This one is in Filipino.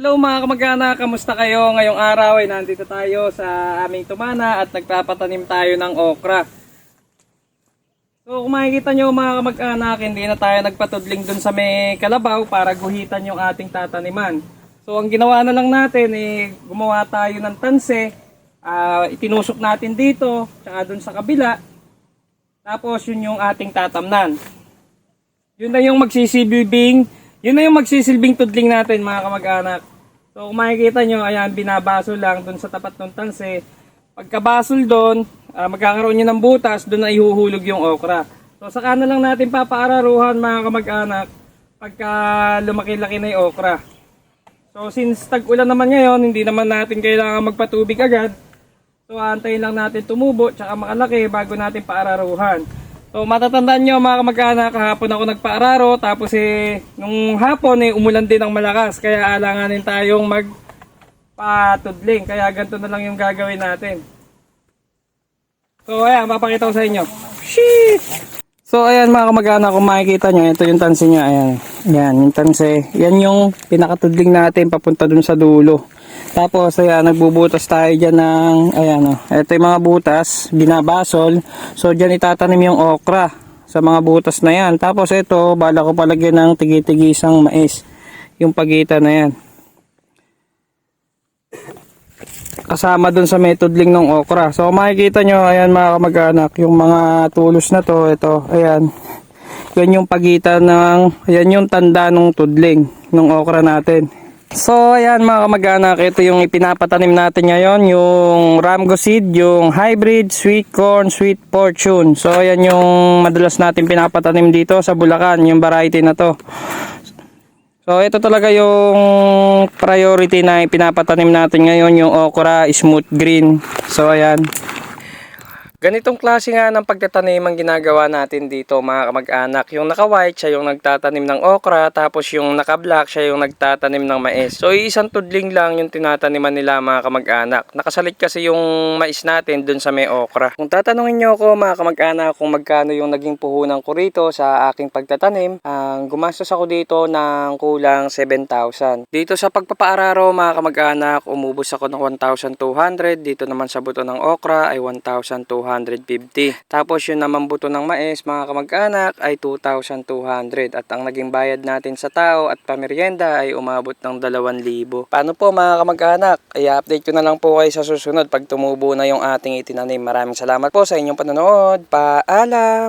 Hello mga kamag-anak, kamusta kayo? Ngayong araw ay nandito tayo sa aming tumana at nagpapatanim tayo ng okra. So kung makikita nyo mga kamag-anak, hindi na tayo nagpatudling dun sa may kalabaw para guhitan yung ating tataniman. So ang ginawa na lang natin, eh, gumawa tayo ng tanse, ah, itinusok natin dito, tsaka dun sa kabila, tapos yun yung ating tatamnan. Yun na yung magsisilbing, yun na yung magsisilbing tudling natin mga kamag-anak. So makikita nyo, ayan, binabasol lang dun sa tapat ng tanse. Pagkabasol doon, ah, magkakaroon nyo ng butas, doon na ihuhulog yung okra. So saka na lang natin papaararuhan mga kamag-anak pagka lumaki-laki na yung okra. So since tag-ulan naman ngayon, hindi naman natin kailangan magpatubig agad. So antayin lang natin tumubo tsaka makalaki bago natin paararuhan. So matatandaan nyo mga kamag-anak, kahapon ako nagpaararo tapos eh nung hapon eh umulan din ng malakas kaya alanganin tayong mag patudling. Kaya ganito na lang yung gagawin natin. So ayan, mapakita ko sa inyo. Sheesh! So ayan mga kamag-anak, kung makikita nyo, ito yung tansi nyo. Ayan, ayan yung tansi. Yan yung pinakatudling natin papunta dun sa dulo. Tapos ayan, nagbubutas tayo dyan ng, ayan o. ito yung mga butas, binabasol. So dyan itatanim yung okra sa mga butas na yan. Tapos ito, bala ko palagyan ng tigi-tigisang mais. Yung pagitan na yan. kasama dun sa metodling ng okra. So makikita nyo, ayan mga kamag-anak, yung mga tulos na to, ito, ayan. Yan yung pagitan ng, ayan yung tanda ng tudling ng okra natin. So ayan mga kamag-anak, ito yung ipinapatanim natin ngayon, yung Ramgo seed, yung hybrid sweet corn, sweet fortune. So ayan yung madalas natin pinapatanim dito sa Bulacan, yung variety na to. So ito talaga yung priority na pinapatanim natin ngayon yung okra smooth green. So ayan. Ganitong klase nga ng pagtatanim ang ginagawa natin dito mga kamag-anak. Yung naka-white siya yung nagtatanim ng okra tapos yung naka-black siya yung nagtatanim ng mais. So isang tudling lang yung tinataniman nila mga kamag-anak. Nakasalit kasi yung mais natin dun sa may okra. Kung tatanungin nyo ako mga kamag-anak kung magkano yung naging puhunan ko rito sa aking pagtatanim, ang gumastos ako dito ng kulang 7,000. Dito sa pagpapaararo mga kamag-anak, umubos ako ng 1,200. Dito naman sa buto ng okra ay 1,250. Tapos yun naman buto ng mais mga kamag-anak ay 2,200. At ang naging bayad natin sa tao at pamerienda ay umabot ng 2,000. Paano po mga kamag-anak? I-update ko na lang po kayo sa susunod pag tumubo na yung ating itinanim. Maraming salamat po sa inyong panonood. Paalam!